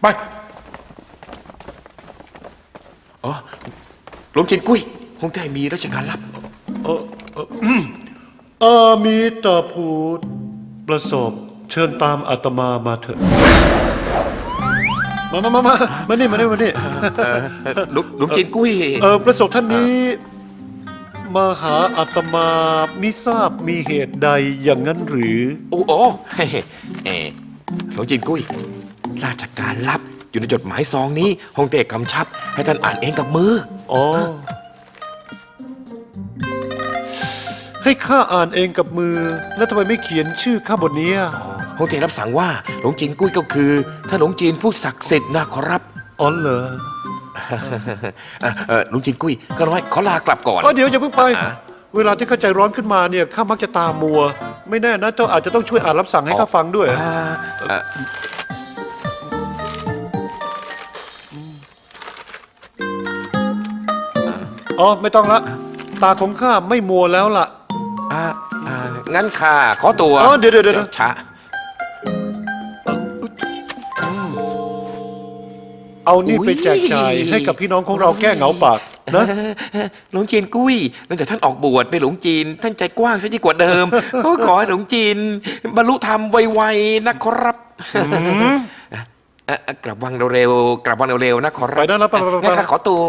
ไปอ๋อหลวงจินกุ้ยคงได้มีราชการลับ เออเอออืมอามีตาพูดประสบเชิญตามอาตมามาเถอะ มามามามามานี่มานี่มานี่หลวงหลวงจินกุ้ยเออประสบท่านนี้ มาหาอาตมามิทราบมีเหตุใดอย่างนั้นหรือ โอ้โอ้เฮ้เออหลวงจินกุ้ย ราชการลับ อยู่ในจดหมายซองนี้ฮงเต้กำชับ ให้ท่านอ่านเองกับมือ อ๋อ ให้ข้าอ่านเองกับมือ แล้วทำไมไม่เขียนชื่อข้าบนนี้อะฮงเต้รับสั่งว่าหลวงจินกุ้ยก็คือท่านหลวงจีนผู้ศักดิ์สิทธิ์นะขอรับอ๋อเหรอเอ่อเออหลวงจินกุ้ยก็น้อยขอลากลับก่อน อ๋อเดี๋ยวอย่าเพิ่งไป อะ เวลาที่เข้าใจร้อนขึ้นมาเนี่ยข้ามักจะตามัว ไม่แน่นะเจ้าอาจจะต้องช่วยอ่านรับสั่งให้ข้าฟังด้วย อ่าเอ่อ อ๋อไม่ต้องละ ตาของข้าไม่มัวแล้วล่ะ อ่าอ่างั้นข้าขอตัวอ๋อเดี๋ยวเดี๋ยวเดี๋ยวช้าเอานี่ไปแจกจ่ายให้กับพี่น้องของเราแก้เหงาปากนะ หลวงจีนกุ้ยตั้งแต่ท่านออกบวชไปนหลวงจีน ท่านใจกว้างซะยิ่งกว่าเดิม ก็ขอให้หลวงจีน บรรลุธรรมไวๆนะครับอะอะอะกลับวังเร็วๆกลับวังเร็วๆนะขอรับไปนะนะไปไปไปไปงั้นข้าขอตัว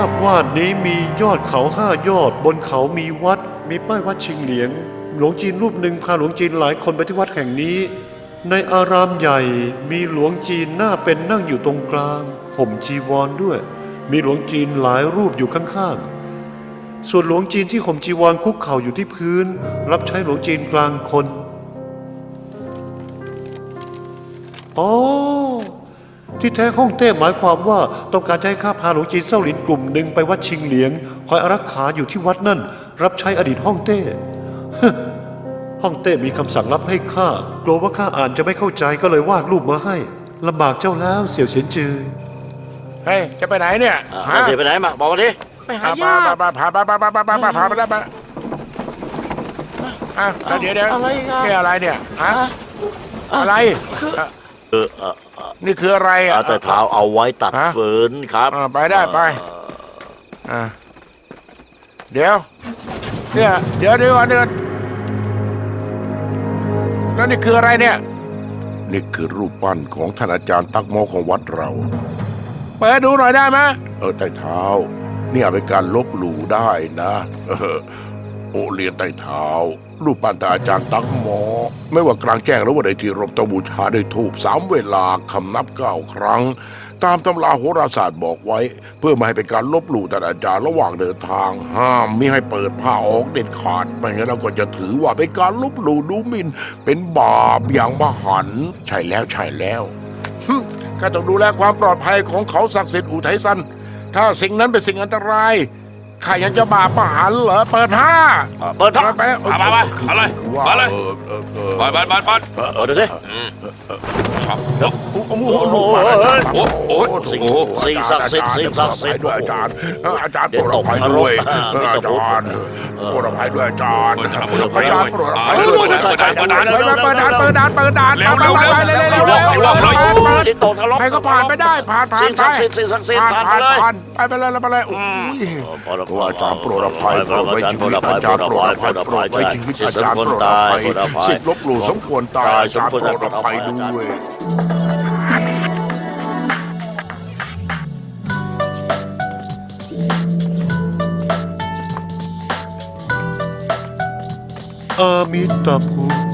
าพวาดนี้มียอดเขาห้ายอด บนเขามีวัด มีป้ายวัดชิงเหลียง หลวงจีนรูปหนึ่งพาหลวงจีนหลายคนไปที่วัดแห่งนี้ ในอารามใหญ่มีหลวงจีนหน้าเป็นนั่งอยู่ตรงกลางห่มจีวรด้วย มีหลวงจีนหลายรูปอยู่ข้างๆ ส่วนหลวงจีนที่ห่มจีวรคุกเข่าอยู่ที่พื้น รับใช้หลวงจีนกลางคนอ๋อ ที่แท้ฮ่องเต้หมายความว่าต้องการจะให้ข้าพาหลวงจีนเซาหลินกลุ่มหนึ่งไปวัดชิงเหลียง คอยอารักขาอยู่ที่วัดนั่น รับใช้อดีตฮ่องเต้ฮ่องเต้มีคำสั่งรับให้ข้ากลัวว่าข้าอ่านจะไม่เข้าใจก็เลยวาดรูปมาให้ลำบากเจ้าแล้วเสี่ยวเฉียนจือเฮ้ยจะไปไหนเนี่ยอะฮะเดี๋ยวไปไหนมาบอกมาดิไปหาญาติพาพาพาพาพาพาพาพาพาไปได้ปะอะเดี๋ยวเดี๋ยวอะไรอีกอะนี่อะไรเนี่ยฮะอะไรอะ เออเออเออนี่คืออะไรอะ เอาแต่เท้าเอาไว้ตัดฮะฝืนครับอะไปได้ไปอะเดี๋ยว เนี่ยเดี๋ยวเดี๋ยวเดี๋ยวแล้วนี่คืออะไรเนี่ย นี่คือรูปปั้นของท่านอาจารย์ตักโมของวัดเรา เปิดดูหน่อยได้ไหมเออใต้เท้า เนี่ยเป็นการลบหลู่ได้นะ เออ โอเรียนใต้เท้า รูปปั้นท่าอาจารย์ตักโมอ ไม่ว่ากลางแจ้งหรือว่าในที่รบตบูชาได้ถูกสามเวลาคำนับเก้าครั้ง ตามตำราโหราศาสตร์บอกไว้ เพื่อไม่ให้เป็นการลบหลู่ท่าอาจารย์ระหว่างเดินทาง ห้ามไม่ให้เปิดผ้าออกเด็ดขาดไม่งั้นเราก็จะถือว่าเป็นการลบหลู่ดูหมิ่นเป็นบาปอย่างมหันใช่แล้วใช่แล้วข้าต้องดูแลความปลอดภัยของเขาศักดิ์สิทธิ์อุทัยซันถ้าสิ่งนั้นเป็นสิ่งอันตราย ข้ายังจะบาปมหันต์เหรอเปิดห้าอะเปิดทับไปแล้วมามามาเอาเลยคือว่ามาเลยเออเออเออบอลบอลบอลบอลเออดูสิโอ้โหโอ้โหลูกบาศก์อาจารย์โอ้โหสิ่งสิ่งศักดิ์สิทธิ์สิ่งศักดิ์สิทธิ์ด้วยอาจารย์เอออาจารย์เดี๋โปยวรดอภัยตกนรกด้วยอ่าเออมีอาแต่พูดจารย์เออโปรดอภัยด้วยอาจารย์อาจารย์โปรดอภัยอาจารย์โปรดอภัยเออด้วยเปิดด่านเปิดด่านเปิดเปิดด่านเปิดด่านเปิดด่านเร็วไปไปไปเร็วเร็วเร็วเร็วเร็วเร็วเร็วเร็วนี่ตกนรกใครก็ผ่านไปได้ผ่านผ่านสิ่งไปศักดิ์สิทธิ์สิ่งศักดิ์สิทธิ์ผ่านผ่านผ่านไปเลยผ่านไปไปเลยไปเลยโอ้ยโอ้อาจารย์โปรดอภัยโปรดไว้ชีวิตอาจารย์โปรดอภัยโปรดไว้ชีวิตอาจารย์โปรดอภัยสิ่งลบหลู่สมควรตายอาจารย์โปรดอภัยด้วยอามิตาพู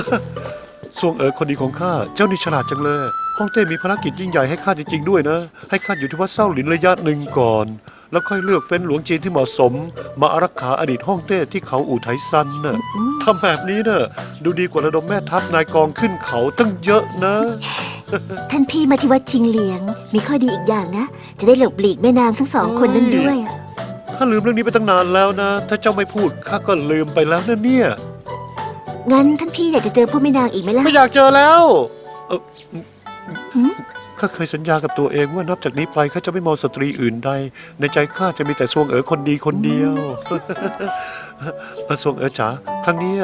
ดทรงเอ๋อคนดีของข้า เจ้านี่ฉลาดจังเลย ฮ่องเต้มีภารกิจยิ่งใหญ่ให้ข้าจริงๆด้วยนะ ให้ข้าอยู่ที่วัดเศร้าหลินระยะหนึ่งก่อน แล้วค่อยเลือกเฟ้นหลวงจีนที่เหมาะสม มาอารักขาอดีตฮ่องเต้ที่เขาอู่ไทซันน่ะทำแบบนี้น่ะดูดีกว่าระดมแม่ทัพนายกองขึ้นเขาตั้งเยอะนะ ท่านพี่มาที่วัดชิงเหลียง มีข้อดีอีกอย่างนะ จะได้หลบหลีกแม่นางทั้งสองคนนั้นด้วยอะ ข้าลืมเรื่องนี้ไปตั้งนานแล้วนะ ถ้าเจ้าไม่พูดข้าก็ลืมไปแล้วนะเนี่ย งั้นท่านพี่อยากจะเจอพวกแม่นางอีกไหมล่ะ ไม่อยากเจอแล้วเอ่อหืม ข้าเคยสัญญากับตัวเองว่านับจากนี้ไปข้าจะไม่มองสตรีอื่นใด ในใจข้าจะมีแต่สวงเอ๋อคนดีคนเดียวเออสวงเอ๋อจ๋าครั้งเนี้ย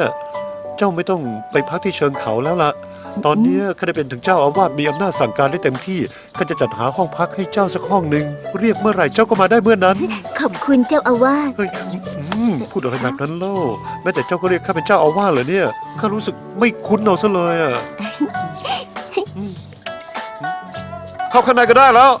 เจ้าไม่ต้องไปพักที่เชิงเขาแล้วล่ะ ตอนเนี้ยข้าได้เป็นถึงเจ้าอาวาสมีอำนาจสั่งการได้เต็มที่ข้าจะจัดหาห้องพักให้เจ้าสักห้องหนึ่งเรียกเมื่อไหร่เจ้าก็มาได้เมื่อนั้น ขอบคุณเจ้าอาวาส เฮ้ยอืม พูดอะไรแบบนั้นเล่าแม้แต่เจ้าก็เรียกข้าเป็นเจ้าอาวาสเหรอเนี่ยข้ารู้สึกไม่คุ้นเอาซะเลยอะอืมเข้าข้างในก็ได้แล้ว